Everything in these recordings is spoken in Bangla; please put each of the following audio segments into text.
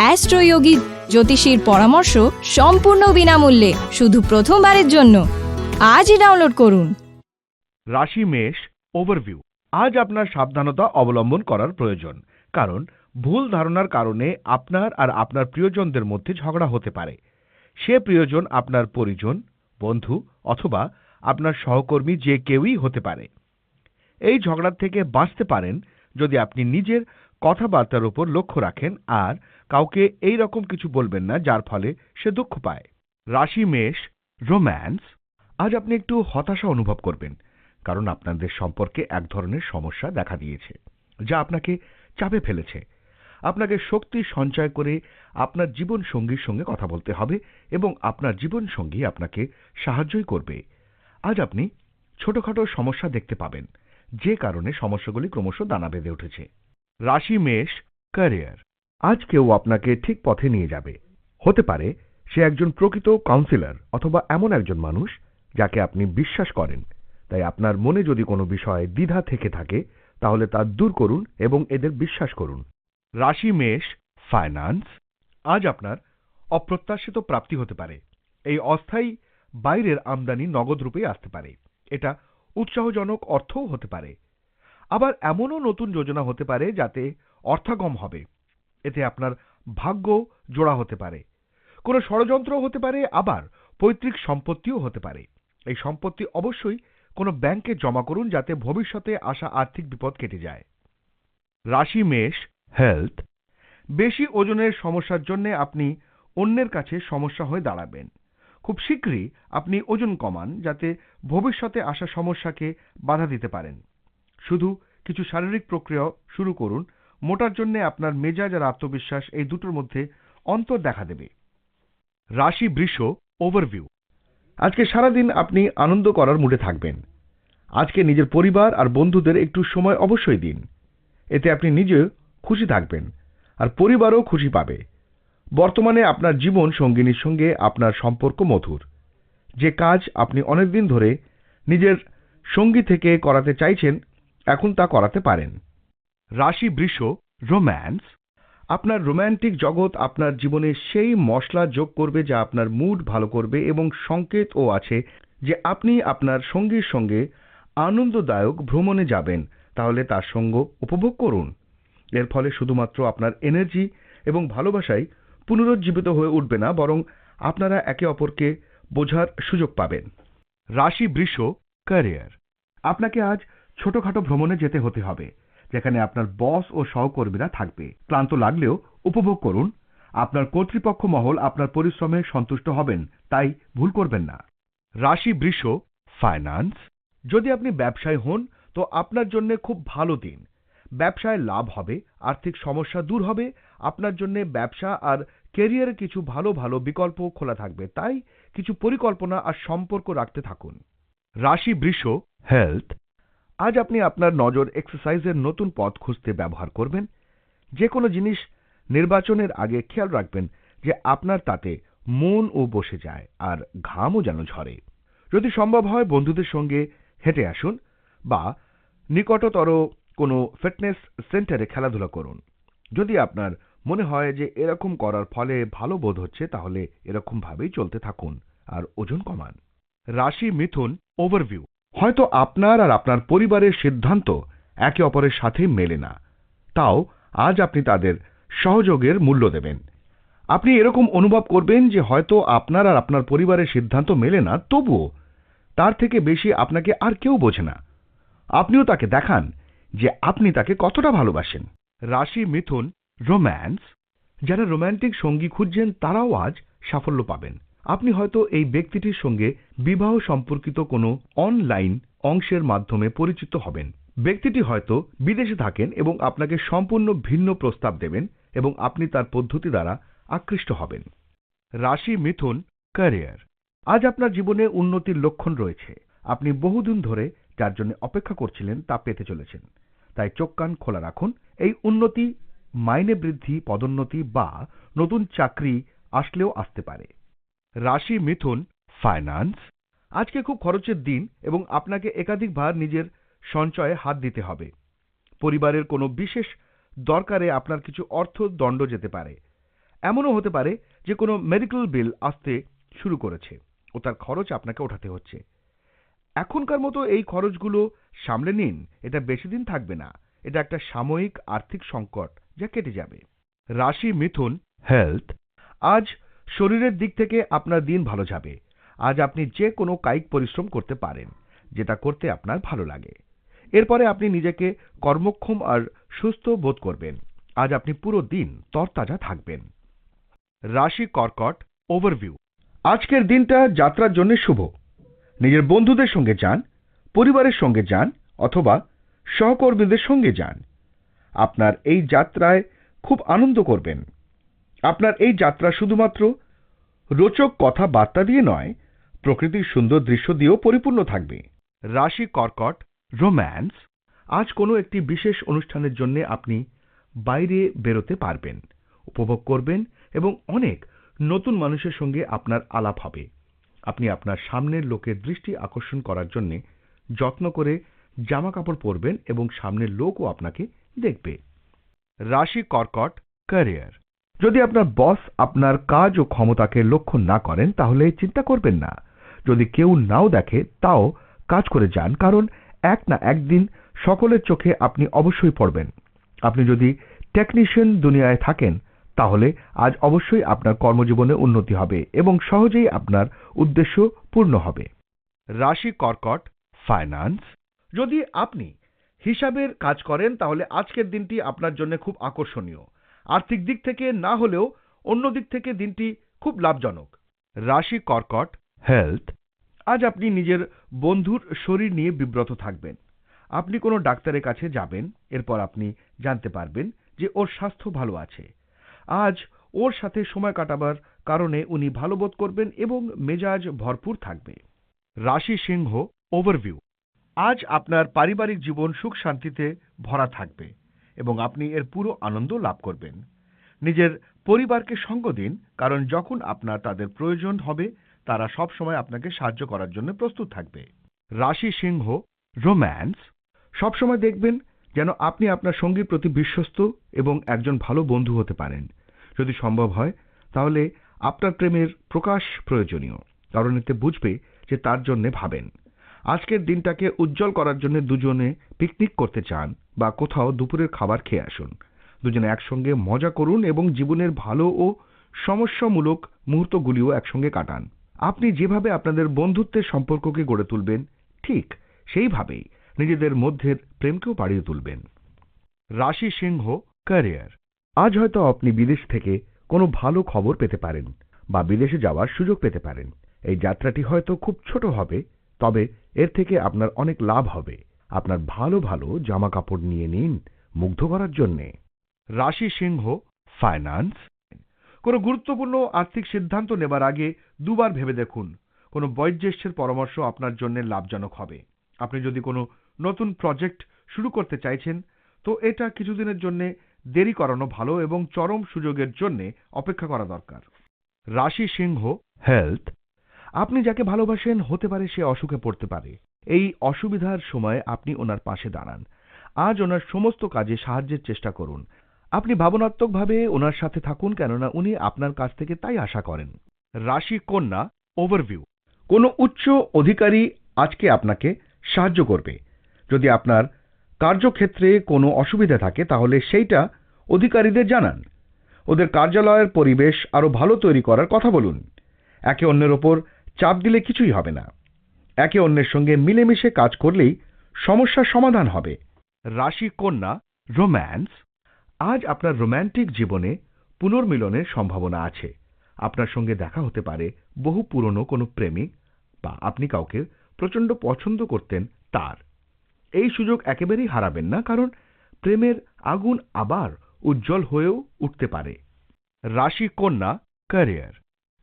অ্যাস্ট্রোয়োগী জ্যোতিষীর পরামর্শ সম্পূর্ণ বিনামূল্যে, শুধু প্রথমবারের জন্য। আজই ডাউনলোড করুন। রাশি মেষ ওভারভিউ আজ আপনার সাবধানতা অবলম্বন করার প্রয়োজন, কারণ ভুল ধারণার কারণে আপনার আর আপনার প্রিয়জনদের মধ্যে ঝগড়া হতে পারে। সে প্রিয়জন আপনার পরিজন, বন্ধু, অথবা আপনার সহকর্মী যে কেউই হতে পারে। এই ঝগড়ার থেকে বাঁচতে পারেন যদি আপনি নিজের কথাবার্তার উপর লক্ষ্য রাখেন আর কাউকে এই রকম কিছু বলবেন না, যার ফলে সে দুঃখ পায়। রাশি, মেষ, রোম্যান্স, আজ আপনি একটু হতাশা অনুভব করবেন, কারণ আপনাদের সম্পর্কে এক ধরনের সমস্যা দেখা দিয়েছে, যা আপনাকে চাপে ফেলেছে। আপনাকে শক্তি সঞ্চয় করে আপনার জীবন সঙ্গীর সঙ্গে কথা বলতে হবে এবং আপনার জীবন সঙ্গী আপনাকে সাহায্যই করবে। আজ আপনি ছোটখাটো সমস্যা দেখতে পাবেন, যে কারণে সমস্যাগুলি ক্রমশ দানা বেঁধে উঠেছে। রাশি, মেষ, ক্যারিয়ার। আজ কেউ আপনাকে ঠিক পথে নিয়ে যাবে। হতে পারে সে একজন প্রকৃত কাউন্সিলর অথবা এমন একজন মানুষ যাকে আপনি বিশ্বাস করেন। তাই আপনার মনে যদি কোনো বিষয়ে দ্বিধা থেকে থাকে, তাহলে তা দূর করুন এবং এদের বিশ্বাস করুন। রাশি, মেষ ফাইন্যান্স আজ আপনার অপ্রত্যাশিত প্রাপ্তি হতে পারে। এই অস্থায়ী বাইরের আমদানি নগদ রূপেই আসতে পারে। এটা উৎসাহজনক অর্থও হতে পারে। আবার এমনও নতুন যোজনা হতে পারে যাতে অর্থাগম হবে। এতে আপনার ভাগ্য জোড়া হতে পারে। কোনো ষড়যন্ত্র হতে পারে, আবার পৈতৃক সম্পত্তিও হতে পারে। এই সম্পত্তি অবশ্যই কোনো ব্যাংকে জমা করুন যাতে ভবিষ্যতে আসা আর্থিক বিপদ কেটে যায়। রাশি মেষ, হেলথ, বেশি ওজনের সমস্যার জন্য আপনি অন্যের কাছে সমস্যা হয়ে দাঁড়াবেন। খুব শীঘ্রই আপনি ওজন কমান যাতে ভবিষ্যতে আসা সমস্যাকে বাধা দিতে পারেন। শুধু কিছু শারীরিক প্রক্রিয়া শুরু করুন মোটার জন্য আপনার মেজাজ আর আত্মবিশ্বাস এই দুটোর মধ্যে অন্তর দেখা দেবে। রাশি বৃষ ওভারভিউ আজকে সারাদিন আপনি আনন্দ করার মুডে থাকবেন। আজকে নিজের পরিবার আর বন্ধুদের একটু সময় অবশ্যই দিন। এতে আপনি নিজে খুশি থাকবেন আর পরিবারও খুশি পাবে। বর্তমানে আপনার জীবন সঙ্গিনীর সঙ্গে আপনার সম্পর্ক মধুর। যে কাজ আপনি অনেকদিন ধরে নিজের সঙ্গী থেকে করাতে চাইছেন, এখন তা করাতে পারেন। রাশি বৃষ, রোম্যান্স। আপনার রোম্যান্টিক জগৎ আপনার জীবনে সেই মশলা যোগ করবে যা আপনার মুড ভালো করবে এবং সংকেতও আছে যে আপনি আপনার সঙ্গীর সঙ্গে আনন্দদায়ক ভ্রমণে যাবেন। তাহলে তার সঙ্গ উপভোগ করুন। এর ফলে শুধুমাত্র আপনার এনার্জি এবং ভালোবাসাই পুনরুজ্জীবিত হয়ে উঠবে না, বরং আপনারা একে অপরকে বোঝার সুযোগ পাবেন। রাশি বৃষ ক্যারিয়ার আপনাকে আজ ছোটখাটো ভ্রমণে যেতে হতে হবে। যেখানে আপনার বস ও সহকর্মীরা থাকবে। ক্লান্ত লাগলেও উপভোগ করুন। আপনার কর্তৃপক্ষ মহল আপনার পরিশ্রমে সন্তুষ্ট হবেন, তাই ভুল করবেন না। রাশি বৃষ, ফাইন্যান্স। যদি আপনি ব্যবসায়ী হন, তো আপনার জন্য খুব ভালো দিন। ব্যবসায় লাভ হবে, আর্থিক সমস্যা দূর হবে, আপনার জন্য ব্যবসা আর কেরিয়ারে কিছু ভালো ভালো বিকল্প খোলা থাকবে, তাই কিছু পরিকল্পনা আর সম্পর্ক রাখতে থাকুন। রাশি বৃষ, হেলথ। আজ আপনি আপনার নজর এক্সারসাইজের নতুন পথ খুঁজতে ব্যবহার করবেন। যে কোনো জিনিস নির্বাচনের আগে খেয়াল রাখবেন যে আপনার তাতে মন ও বসে যায় আর ঘামও যেন ঝরে। যদি সম্ভব হয় বন্ধুদের সঙ্গে হেঁটে আসুন বা নিকটতর কোনো ফিটনেস সেন্টারে খেলাধুলা করুন। যদি আপনার মনে হয় যে এরকম করার ফলে ভালো বোধ হচ্ছে, তাহলে এরকমভাবেই চলতে থাকুন আর ওজন কমান। রাশি মিথুন ওভারভিউ হয়তো আপনার আর আপনার পরিবারের সিদ্ধান্ত একে অপরের সাথে মেলে না। তাও আজ আপনি তাদের সহযোগের মূল্য দেবেন। আপনি এরকম অনুভব করবেন যে হয়তো আপনার আর আপনার পরিবারের সিদ্ধান্ত মেলে না, তবুও তার থেকে বেশি আপনাকে আর কেউ বোঝে না। আপনিও তাকে দেখান যে আপনি তাকে কতটা ভালোবাসেন। রাশি মিথুন রোম্যান্স, যারা রোম্যান্টিক সঙ্গী খুঁজছেন তারাও আজ সাফল্য পাবেন। আপনি হয়তো এই ব্যক্তিটির সঙ্গে বিবাহ সম্পর্কিত কোনো অনলাইন অংশের মাধ্যমে পরিচিত হবেন। ব্যক্তিটি হয়তো বিদেশে থাকেন এবং আপনাকে সম্পূর্ণ ভিন্ন প্রস্তাব দেবেন এবং আপনি তার পদ্ধতি দ্বারা আকৃষ্ট হবেন। রাশি মিথুন, ক্যারিয়ার। আজ আপনার জীবনে উন্নতির লক্ষণ রয়েছে। আপনি বহুদিন ধরে যার জন্য অপেক্ষা করছিলেন তা পেতে চলেছেন। তাই চোখ কান খোলা রাখুন। এই উন্নতি, মাইনে বৃদ্ধি, পদোন্নতি বা নতুন চাকরি আসলেও আসতে পারে। রাশি মিথুন ফাইন্যান্স আজকে খুব খরচের দিন এবং আপনাকে একাধিকবার নিজের সঞ্চয়ে হাত দিতে হবে। পরিবারের কোনো বিশেষ দরকারে আপনার কিছু অর্থ দণ্ড যেতে পারে। এমনও হতে পারে যে কোনো মেডিকেল বিল আসতে শুরু করেছে ও তার খরচ আপনাকে ওঠাতে হচ্ছে। এখনকার মতো এই খরচগুলো সামলে নিন, এটা বেশি দিন থাকবে না। এটা একটা সাময়িক আর্থিক সংকট যা কেটে যাবে। রাশি মিথুন হেলথ আজ শরীরের দিক থেকে আপনার দিন ভালো যাবে। আজ আপনি যে কোনো কায়িক পরিশ্রম করতে পারেন, যেটা করতে আপনার ভালো লাগে। এরপরে আপনি নিজেকে কর্মক্ষম আর সুস্থ বোধ করবেন। আজ আপনি পুরো দিন তরতাজা থাকবেন। রাশি কর্কট ওভারভিউ আজকের দিনটা যাত্রার জন্য শুভ। নিজের বন্ধুদের সঙ্গে যান, পরিবারের সঙ্গে যান, অথবা সহকর্মীদের সঙ্গে যান। আপনার এই যাত্রায় খুব আনন্দ করবেন। আপনার এই যাত্রা শুধুমাত্র রোচক কথাবার্তা দিয়ে নয়, প্রকৃতির সুন্দর দৃশ্য দিয়েও পরিপূর্ণ থাকবে। রাশি কর্কট, রোম্যান্স, আজ কোনো একটি বিশেষ অনুষ্ঠানের জন্য আপনি বাইরে বেরোতে পারবেন, উপভোগ করবেন এবং অনেক নতুন মানুষের সঙ্গে আপনার আলাপ হবে। আপনি আপনার সামনের লোকের দৃষ্টি আকর্ষণ করার জন্য যত্ন করে জামা কাপড় পরবেন এবং সামনের লোকও আপনাকে দেখবে। রাশি কর্কট, ক্যারিয়ার। যদি আপনার বস আপনার কাজ ও ক্ষমতাকে লক্ষ্য না করেন, তাহলে চিন্তা করবেন না। যদি কেউ নাও দেখে, তাও কাজ করে যান, কারণ এক না একদিন সকলের চোখে আপনি অবশ্যই পড়বেন। আপনি যদি টেকনিশিয়ান দুনিয়ায় থাকেন, তাহলে আজ অবশ্যই আপনার কর্মজীবনে উন্নতি হবে এবং সহজেই আপনার উদ্দেশ্য পূর্ণ হবে। রাশি কর্কট ফাইন্যান্স যদি আপনি হিসাবের কাজ করেন, তাহলে আজকের দিনটি আপনার জন্য খুব আকর্ষণীয়। আর্থিক দিক থেকে না হলেও অন্য দিক থেকে দিনটি খুব লাভজনক। রাশি কর্কট হেলথ আজ আপনি নিজের বন্ধুর শরীর নিয়ে বিব্রত থাকবেন। আপনি কোনো ডাক্তারের কাছে যাবেন, এরপর আপনি জানতে পারবেন যে ওর স্বাস্থ্য ভালো আছে। আজ ওর সাথে সময় কাটাবার কারণে উনি ভালো বোধ করবেন এবং মেজাজ ভরপুর থাকবে। রাশি সিংহ ওভারভিউ আজ আপনার পারিবারিক জীবন সুখ শান্তিতে ভরা থাকবে। এবং আপনি এর পুরো আনন্দ লাভ করবেন। নিজের পরিবারকে সঙ্গ দিন, কারণ যখন আপনার তাদের প্রয়োজন হবে, তারা সব সময় আপনাকে সাহায্য করার জন্য প্রস্তুত থাকবে। রাশি সিংহ, রোম্যান্স, সবসময় দেখবেন যেন আপনি আপনার সঙ্গীর প্রতি বিশ্বস্ত এবং একজন ভালো বন্ধু হতে পারেন। যদি সম্ভব হয়, তাহলে আপনার প্রেমের প্রকাশ প্রয়োজনীয়। কারণ এতে বুঝবে যে তার জন্য ভাবেন। আজকের দিনটাকে উজ্জ্বল করার জন্য দুজনে পিকনিক করতে চান বা কোথাও দুপুরের খাবার খেয়ে আসুন। দুজনে একসঙ্গে মজা করুন এবং জীবনের ভালো ও সমস্যামূলক মুহূর্তগুলিও একসঙ্গে কাটান। আপনি যেভাবে আপনাদের বন্ধুত্বের সম্পর্ককে গড়ে তুলবেন, ঠিক সেইভাবেই নিজেদের মধ্যের প্রেমকেও বাড়িয়ে তুলবেন। রাশি সিংহ, ক্যারিয়ার। আজ হয়তো আপনি বিদেশ থেকে কোনো ভালো খবর পেতে পারেন বা বিদেশে যাওয়ার সুযোগ পেতে পারেন। এই যাত্রাটি হয়তো খুব ছোট হবে তবে এর থেকে আপনার অনেক লাভ হবে। আপনার ভালো ভালো জামা কাপড় নিয়ে নিন মুগ্ধ করার জন্যে। রাশি সিংহ ফাইন্যান্স কোনো গুরুত্বপূর্ণ আর্থিক সিদ্ধান্ত নেবার আগে দুবার ভেবে দেখুন। কোনো বয়োজ্যেষ্ঠের পরামর্শ আপনার জন্য লাভজনক হবে। আপনি যদি কোনো নতুন প্রজেক্ট শুরু করতে চাইছেন, তো এটা কিছুদিনের জন্য দেরি করানো ভালো এবং চরম সুযোগের জন্য অপেক্ষা করা দরকার। রাশি সিংহ হেলথ আপনি যাকে ভালোবাসেন, হতে পারে সে অসুখে পড়তে পারে। এই অসুবিধার সময় আপনি ওনার পাশে দাঁড়ান। আজ ওনার সমস্ত কাজে সাহায্যের চেষ্টা করুন। আপনি ভাবনাত্মকভাবে ওনার সাথে থাকুন, কেননা উনি আপনার কাছ থেকে তাই আশা করেন। রাশি কন্যা ওভারভিউ কোনো উচ্চ অধিকারী আজকে আপনাকে সাহায্য করবে। যদি আপনার কার্যক্ষেত্রে কোনো অসুবিধা থাকে, তাহলে সেইটা অধিকারীদের জানান। ওদের কার্যালয়ের পরিবেশ আরও ভালো তৈরি করার কথা বলুন। একে অন্যের ওপর চাপ দিলে কিছুই হবে না। একে অন্যের সঙ্গে মিলেমিশে কাজ করলেই সমস্যার সমাধান হবে। রাশি কন্যা, রোম্যান্স, আজ আপনার রোম্যান্টিক জীবনে পুনর্মিলনের সম্ভাবনা আছে। আপনার সঙ্গে দেখা হতে পারে বহু পুরনো কোনো প্রেমিক বা আপনি কাউকে প্রচণ্ড পছন্দ করতেন তার। এই সুযোগ একেবারেই হারাবেন না, কারণ প্রেমের আগুন আবার উজ্জ্বল হয়েও উঠতে পারে। রাশি কন্যা, ক্যারিয়ার,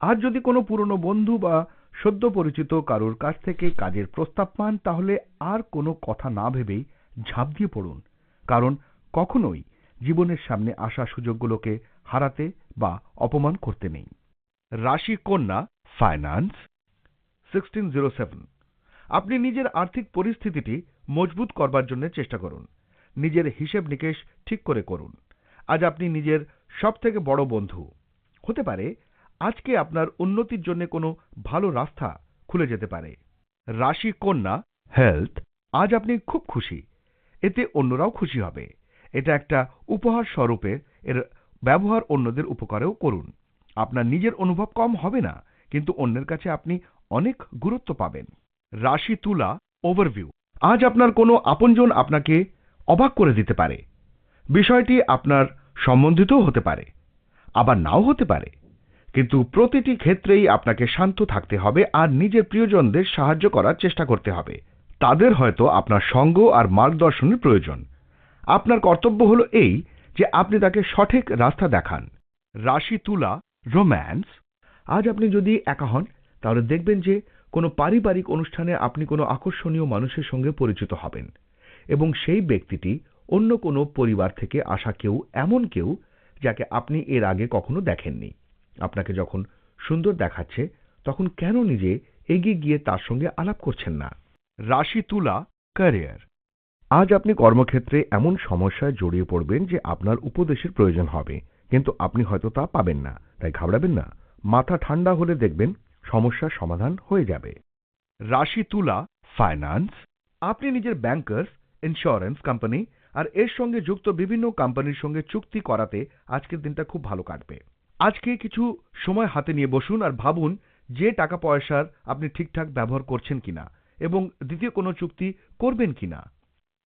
আজ যদি কোনো পুরনো বন্ধু বা সদ্য পরিচিত কারোর কাছ থেকে কাজের প্রস্তাব পান, তাহলে আর কোনো কথা না ভেবেই ঝাঁপ দিয়ে পড়ুন। কারণ কখনোই জীবনের সামনে আসা সুযোগগুলোকে হারাতে বা অপমান করতে নেই। রাশি কন্যা, ফাইন্যান্স, সিক্সটিন জিরো সেভেন। আপনি নিজের আর্থিক পরিস্থিতিটি মজবুত করবার জন্য চেষ্টা করুন। নিজের হিসেব নিকেশ ঠিক করে করুন। আজ আপনি নিজের সব থেকে বড় বন্ধু। হতে পারে আজকে আপনার উন্নতির জন্য কোনো ভালো রাস্তা খুলে যেতে পারে। রাশি কন্যা হেলথ, আজ আপনি খুব খুশি। এতে অন্যরাও খুশি হবে। এটা একটা উপহার স্বরূপে এর ব্যবহার অন্যদের উপকারেও করুন। আপনার নিজের অনুভব কম হবে না, কিন্তু অন্যের কাছে আপনি অনেক গুরুত্ব পাবেন। রাশি তুলা ওভারভিউ আজ আপনার কোনো আপনজন আপনাকে অবাক করে দিতে পারে। বিষয়টি আপনার সম্বন্ধিতও হতে পারে। আবার নাও হতে পারে। কিন্তু প্রতিটি ক্ষেত্রেই আপনাকে শান্ত থাকতে হবে আর নিজের প্রিয়জনদের সাহায্য করার চেষ্টা করতে হবে। তাদের হয়তো আপনার সঙ্গ আর মার্গদর্শনের প্রয়োজন। আপনার কর্তব্য হলো এই যে আপনি তাকে সঠিক রাস্তা দেখান। রাশি তুলা, রোম্যান্স। আজ আপনি যদি একা হন, তাহলে দেখবেন যে কোনো পারিবারিক অনুষ্ঠানে আপনি কোনো আকর্ষণীয় মানুষের সঙ্গে পরিচিত হবেন এবং সেই ব্যক্তিটি অন্য কোনো পরিবার থেকে আসা কেউ এমন কেউ যাকে আপনি এর আগে কখনো দেখেননি। আপনাকে যখন সুন্দর দেখাচ্ছে তখন কেন নিজে এগিয়ে গিয়ে তার সঙ্গে আলাপ করছেন না? রাশি তুলা ক্যারিয়ার আজ আপনি কর্মক্ষেত্রে এমন সমস্যায় জড়িয়ে পড়বেন যে আপনার উপদেশের প্রয়োজন হবে কিন্তু আপনি হয়তো তা পাবেন না তাই ঘাবড়াবেন না। মাথা ঠান্ডা হলে দেখবেন সমস্যার সমাধান হয়ে যাবে। রাশি তুলা ফাইন্যান্স আপনি নিজের ব্যাংকার্স ইন্স্যুরেন্স কোম্পানি আর এর সঙ্গে যুক্ত বিভিন্ন কোম্পানির সঙ্গে চুক্তি করাতে আজকের দিনটা খুব ভালো কাটবে। আজকে কিছু সময় হাতে নিয়ে বসুন আর ভাবুন যে টাকা পয়সার আপনি ঠিকঠাক ব্যবহার করছেন কিনা এবং দ্বিতীয় কোনো চুক্তি করবেন কিনা।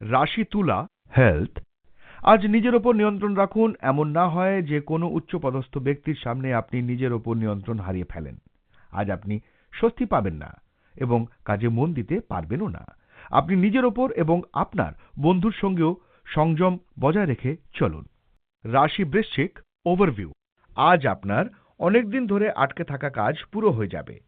রাশি তুলা হেলথ আজ নিজের ওপর নিয়ন্ত্রণ রাখুন। এমন না হয় যে কোনো উচ্চপদস্থ ব্যক্তির সামনে আপনি নিজের ওপর নিয়ন্ত্রণ হারিয়ে ফেলেন। আজ আপনি স্বস্তি পাবেন না এবং কাজে মন দিতে পারবেনও না। আপনি নিজের ওপর এবং আপনার বন্ধুর সঙ্গেও সংযম বজায় রেখে চলুন। রাশি বৃশ্চিক ওভারভিউ আজ আপনার অনেকদিন ধরে আটকে থাকা কাজ পুরো হয়ে যাবে।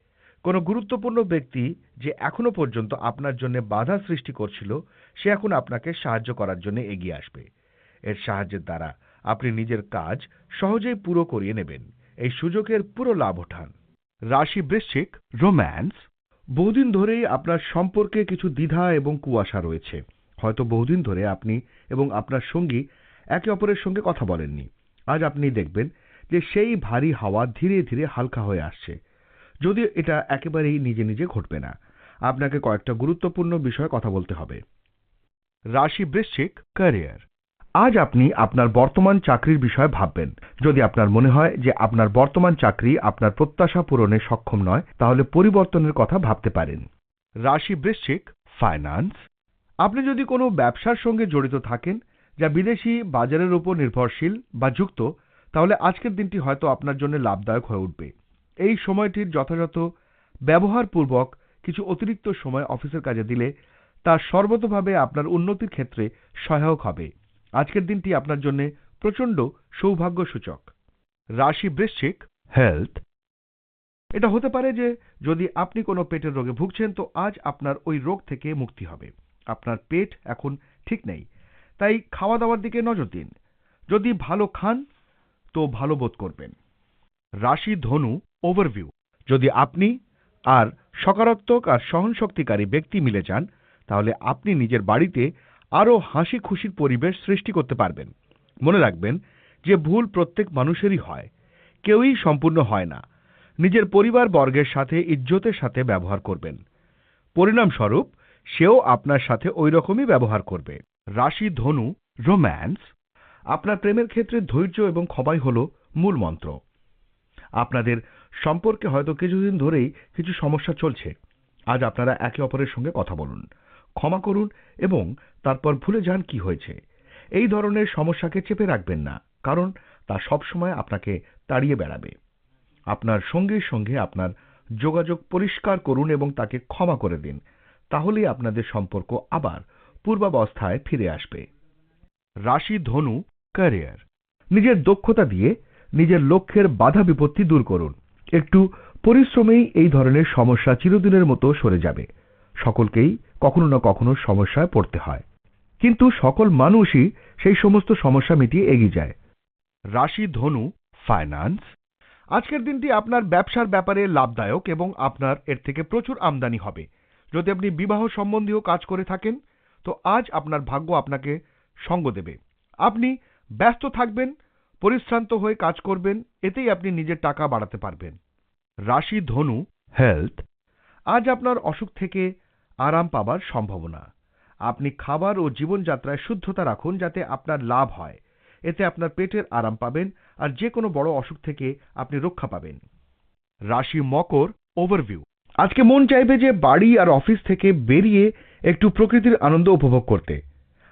কোনো গুরুত্বপূর্ণ ব্যক্তি যে এখনও পর্যন্ত আপনার জন্য বাধা সৃষ্টি করছিল, সে এখন আপনাকে সাহায্য করার জন্য এগিয়ে আসবে। এর সাহায্যের দ্বারা আপনি নিজের কাজ সহজেই পুরো করিয়ে নেবেন। এই সুযোগের পুরো লাভ ওঠান। রাশি বৃশ্চিক, রোম্যান্স, বহুদিন ধরেই আপনার সম্পর্কে কিছু দ্বিধা এবং কুয়াশা রয়েছে। হয়তো বহুদিন ধরে আপনি এবং আপনার সঙ্গী একে অপরের সঙ্গে কথা বলেননি। আজ আপনি দেখবেন যে সেই ভারী হাওয়া ধীরে ধীরে হালকা হয়ে আসছে। যদিও এটা একেবারেই নিজে নিজে ঘটবে না। আপনাকে কয়েকটা গুরুত্বপূর্ণ বিষয়ে কথা বলতে হবে। রাশি বৃশ্চিক ক্যারিয়ার আজ আপনি আপনার বর্তমান চাকরির বিষয়ে ভাববেন। যদি আপনার মনে হয় যে আপনার বর্তমান চাকরি আপনার প্রত্যাশা পূরণে সক্ষম নয়, তাহলে পরিবর্তনের কথা ভাবতে পারেন। রাশি বৃশ্চিক ফাইন্যান্স আপনি যদি কোনো ব্যবসার সঙ্গে জড়িত থাকেন, যা বিদেশি বাজারের উপর নির্ভরশীল বা যুক্ত তাহলে আজকের দিনটি হয়তো আপনার জন্য লাভদায়ক হয়ে উঠবে। এই সময়টির যথাযথ ব্যবহারপূর্বক কিছু অতিরিক্ত সময় অফিসের কাজে দিলে তা সর্বতভাবে আপনার উন্নতির ক্ষেত্রে সহায়ক হবে। আজকের দিনটি আপনার জন্য প্রচণ্ড সৌভাগ্য সূচক রাশি বৃশ্চিক হেলথ। এটা হতে পারে যে যদি আপনি কোনো পেটের রোগে ভুগছেন, তো আজ আপনার ওই রোগ থেকে মুক্তি হবে। আপনার পেট এখন ঠিক নেই। তাই খাওয়া দাওয়ার দিকে নজর দিন। যদি ভালো খান তো ভালো বোধ করবেন। রাশি ধনু ওভারভিউ যদি আপনি আর সকারাত্মক আর সহনশক্তিকারী ব্যক্তি মিলে যান, তাহলে আপনি নিজের বাড়িতে আরও হাসি খুশির পরিবেশ সৃষ্টি করতে পারবেন। মনে রাখবেন যে ভুল প্রত্যেক মানুষেরই হয়, কেউই সম্পূর্ণ হয় না। নিজের পরিবার বর্গের সাথে, ইজ্জতের সাথে ব্যবহার করবেন। পরিণামস্বরূপ, সেও আপনার সাথে ওই রকমই ব্যবহার করবে। রাশি ধনু রোম্যান্স আপনার প্রেমের ক্ষেত্রে ধৈর্য এবং ক্ষমাই হল মূল মন্ত্র। আপনাদের সম্পর্কে হয়তো কিছুদিন ধরেই কিছু সমস্যা চলছে। আজ আপনারা একে অপরের সঙ্গে কথা বলুন, ক্ষমা করুন এবং তারপর ভুলে যান কি হয়েছে। এই ধরনের সমস্যাকে চেপে রাখবেন না, কারণ তা সবসময় আপনাকে তাড়িয়ে বেড়াবে। আপনার সঙ্গীর সঙ্গে আপনার যোগাযোগ পরিষ্কার করুন এবং তাকে ক্ষমা করে দিন, তাহলেই আপনাদের সম্পর্ক আবার পূর্বাবস্থায় ফিরে আসবে। রাশি ধনু ক্যারিয়ার নিজের দক্ষতা দিয়ে নিজের লক্ষ্যের বাধা বিপত্তি দূর করুন। একটু পরিশ্রমেই এই ধরনের সমস্যা চিরদিনের মতো সরে যাবে। সকলকেই কখনো না কখনো সমস্যায় পড়তে হয়। কিন্তু সকল মানুষই সেই সমস্ত সমস্যা মিটিয়ে এগিয়ে যায়। রাশি ধনু ফাইন্যান্স আজকের দিনটি আপনার ব্যবসার ব্যাপারে লাভদায়ক এবং আপনার এর থেকে প্রচুর আমদানি হবে। যদি আপনি বিবাহ সম্বন্ধীয় কাজ করে থাকেন, তো আজ আপনার ভাগ্য আপনাকে সঙ্গ দেবে। আপনি ব্যস্ত থাকবেন, পরিশ্রান্ত হয়ে কাজ করবেন, এতেই আপনি নিজের টাকা বাড়াতে পারবেন। রাশি ধনু হেলথ আজ আপনার অসুখ থেকে আরাম পাবার সম্ভাবনা। আপনি খাবার ও জীবনযাত্রায় শুদ্ধতা রাখুন যাতে আপনার লাভ হয়। এতে আপনার পেটের আরাম পাবেন আর যে কোনো বড় অসুখ থেকে আপনি রক্ষা পাবেন। রাশি মকর ওভারভিউ আজকে মন চাইবে যে বাড়ি আর অফিস থেকে বেরিয়ে একটু প্রকৃতির আনন্দ উপভোগ করতে।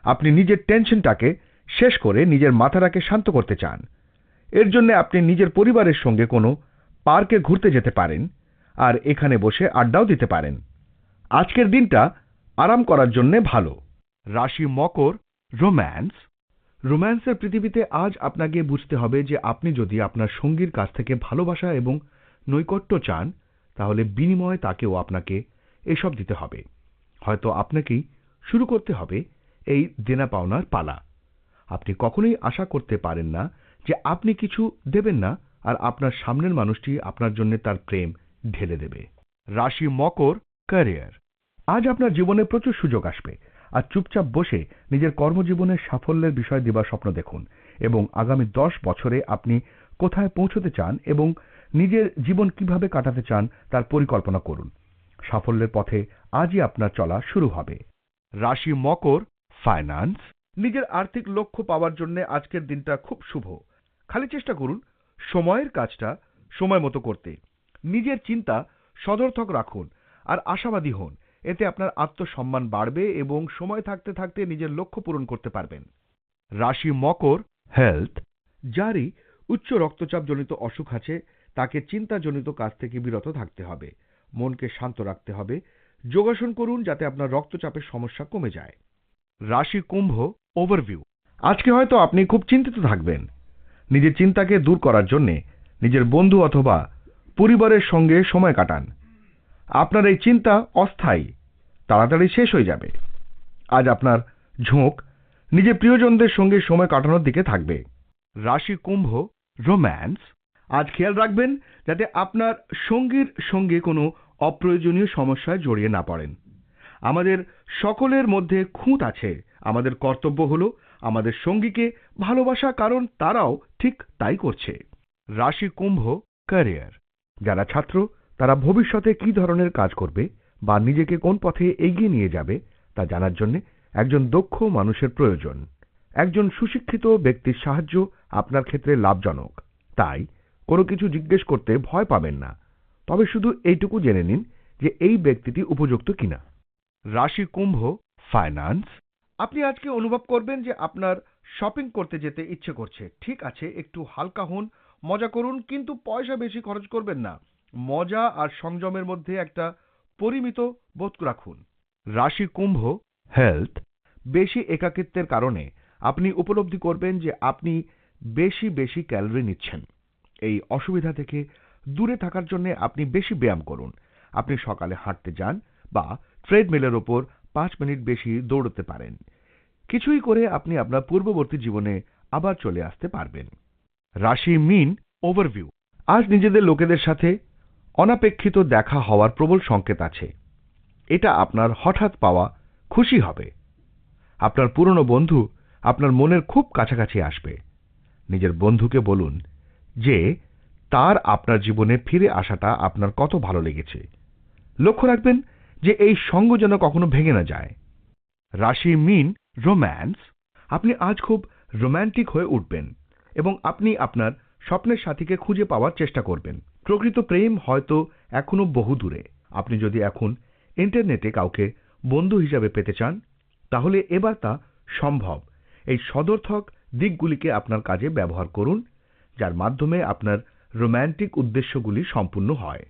আপনি নিজের টেনশনটাকে শেষ করে নিজের মাথাটাকে শান্ত করতে চান। এর জন্য আপনি নিজের পরিবারের সঙ্গে কোনো পার্কে ঘুরতে যেতে পারেন আর এখানে বসে আড্ডাও দিতে পারেন। আজকের দিনটা আরাম করার জন্যে ভালো। রাশি মকর, রোম্যান্স। রোম্যান্সের পৃথিবীতে আজ আপনাকে বুঝতে হবে যে আপনি যদি আপনার সঙ্গীর কাছ থেকে ভালোবাসা এবং নৈকট্য চান, তাহলে বিনিময়ে তাকেও আপনাকে এসব দিতে হবে। হয়তো আপনাকেই শুরু করতে হবে এই দেনা পাওনার পালা। আপনি কখনোই আশা করতে পারেন না যে আপনি কিছু দেবেন না আর আপনার সামনের মানুষটি আপনার জন্য তার প্রেম ঢেলে দেবে। রাশি মকর ক্যারিয়ার আজ আপনার জীবনে প্রচুর সুযোগ আসবে আর চুপচাপ বসে নিজের কর্মজীবনের সাফল্যের বিষয় দেবার স্বপ্ন দেখুন এবং আগামী দশ বছরে আপনি কোথায় পৌঁছতে চান এবং নিজের জীবন কীভাবে কাটাতে চান তার পরিকল্পনা করুন। সাফল্যের পথে আজই আপনার চলা শুরু হবে। রাশি মকর ফাইন্যান্স নিজের আর্থিক লক্ষ্য পাওয়ার জন্য আজকের দিনটা খুব শুভ। খালি চেষ্টা করুন, সময়ের কাজটা সময় মতো করতে। নিজের চিন্তা সদর্থক রাখুন আর আশাবাদী হন। এতে আপনার আত্মসম্মান বাড়বে এবং সময় থাকতে থাকতে নিজের লক্ষ্য পূরণ করতে পারবেন। রাশি মকর হেলথ যারই উচ্চ রক্তচাপজনিত অসুখ আছে, তাকে চিন্তাজনিত কাজ থেকে বিরত থাকতে হবে। মনকে শান্ত রাখতে হবে। যোগাসন করুন যাতে আপনার রক্তচাপের সমস্যা কমে যায়। রাশি কুম্ভ ওভারভিউ আজকে হয়তো আপনি খুব চিন্তিত থাকবেন। নিজের চিন্তাকে দূর করার জন্যে নিজের বন্ধু অথবা পরিবারের সঙ্গে সময় কাটান। আপনার এই চিন্তা অস্থায়ী, তাড়াতাড়ি শেষ হয়ে যাবে। আজ আপনার ঝোঁক নিজের প্রিয়জনদের সঙ্গে সময় কাটানোর দিকে থাকবে। রাশি কুম্ভ রোম্যান্স আজ খেয়াল রাখবেন যাতে আপনার সঙ্গীর সঙ্গে কোনো অপ্রয়োজনীয় সমস্যায় জড়িয়ে না পড়েন। আমাদের সকলের মধ্যে খুঁত আছে আমাদের কর্তব্য হলো আমাদের সঙ্গীকে ভালোবাসা, কারণ তারাও ঠিক তাই করছে। রাশি কুম্ভ ক্যারিয়ার যারা ছাত্র, তারা ভবিষ্যতে কি ধরনের কাজ করবে বা নিজেকে কোন পথে এগিয়ে নিয়ে যাবে তা জানার জন্য একজন দক্ষ মানুষের প্রয়োজন। একজন সুশিক্ষিত ব্যক্তির সাহায্য আপনার ক্ষেত্রে লাভজনক। তাই কোনো কিছু জিজ্ঞেস করতে ভয় পাবেন না। তবে শুধু এইটুকু জেনে নিন যে এই ব্যক্তিটি উপযুক্ত কিনা। রাশি কুম্ভ ফাইন্যান্স আপনি আজকে অনুভব করবেন যে আপনার শপিং করতে যেতে ইচ্ছে করছে। ঠিক আছে, একটু হালকা হন, মজা করুন, কিন্তু পয়সা বেশি খরচ করবেন না। মজা আর সংযমের মধ্যে একটা পরিমিত বোধ রাখুন। রাশি কুম্ভ হেলথ বেশি একাকিত্বের কারণে আপনি উপলব্ধি করবেন যে আপনি বেশি বেশি ক্যালোরি নিচ্ছেন। এই অসুবিধা থেকে দূরে থাকার জন্য আপনি বেশি ব্যায়াম করুন। আপনি সকালে হাঁটতে যান বা ট্রেডমিলের ওপর পাঁচ মিনিট বেশি দৌড়তে পারেন। কিছুই করে আপনি আপনার পূর্ববর্তী জীবনে আবার চলে আসতে পারবেন। রাশি মিন ওভারভিউ আজ নিজেদের লোকেদের সাথে অনাপেক্ষিত দেখা হওয়ার প্রবল সংকেত আছে। এটা আপনার হঠাৎ পাওয়া খুশি হবে। আপনার পুরনো বন্ধু আপনার মনের খুব কাছাকাছি আসবে। নিজের বন্ধুকে বলুন যে, তার আপনার জীবনে ফিরে আসাটা আপনার কত ভালো লেগেছে। লক্ষ্য রাখবেন যে এই সঙ্গ যেন কখনো ভেঙে না যায়। রাশি মিন, রোম্যান্স, আপনি আজ খুব রোম্যান্টিক হয়ে উঠবেন এবং আপনি আপনার স্বপ্নের সাথীকে খুঁজে পাওয়ার চেষ্টা করবেন। প্রকৃত প্রেম হয়তো এখনও বহু দূরে। আপনি যদি এখন ইন্টারনেটে কাউকে বন্ধু হিসাবে পেতে চান, তাহলে এবার তা সম্ভব। এই সদর্থক দিকগুলিকে আপনার কাজে ব্যবহার করুন, যার মাধ্যমে আপনার রোম্যান্টিক উদ্দেশ্যগুলি সম্পূর্ণ হয়।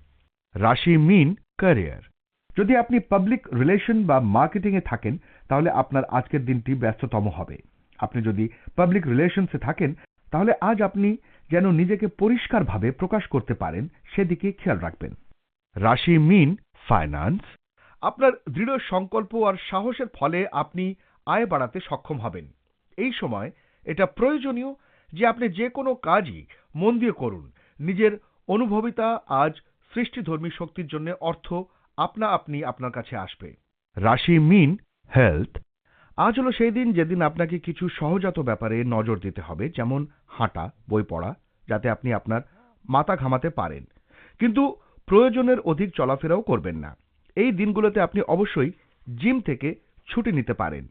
রাশি মিন, ক্যারিয়ার। যদি আপনি পাবলিক রিলেশন বা মার্কেটিং এ থাকেন, তাহলে আপনার আজকের দিনটি ব্যস্ততম হবে। আপনি যদি পাবলিক রিলেশনসে থাকেন, তাহলে আজ আপনি যেন নিজেকে পরিষ্কারভাবে প্রকাশ করতে পারেন, সেদিকে খেয়াল রাখবেন। রাশি মিন ফাইন্যান্স আপনার দৃঢ় সংকল্প আর সাহসের ফলে আপনি আয় বাড়াতে সক্ষম হবেন। এই সময় এটা প্রয়োজনীয় যে আপনি যে কোনো কাজই মন দিয়ে করুন। নিজের অনুভবিতা আজ সৃষ্টিধর্মী শক্তির জন্য অর্থ আপনা আপনি আপনার কাছে আসবে। রাশি মিন হেলথ আজ হলো সেই দিন যেদিন আপনাকে কিছু সহজাত ব্যাপারে নজর দিতে হবে, যেমন হাঁটা, বই পড়া, যাতে আপনি আপনার মাথা ঘামাতে পারেন। কিন্তু প্রয়োজনের অধিক চলাফেরাও করবেন না। এই দিনগুলোতে আপনি অবশ্যই জিম থেকে ছুটি নিতে পারেন।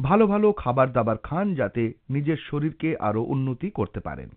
ভালো ভালো খাবার দাবার খান যাতে নিজের শরীরকে আরও উন্নতি করতে পারেন।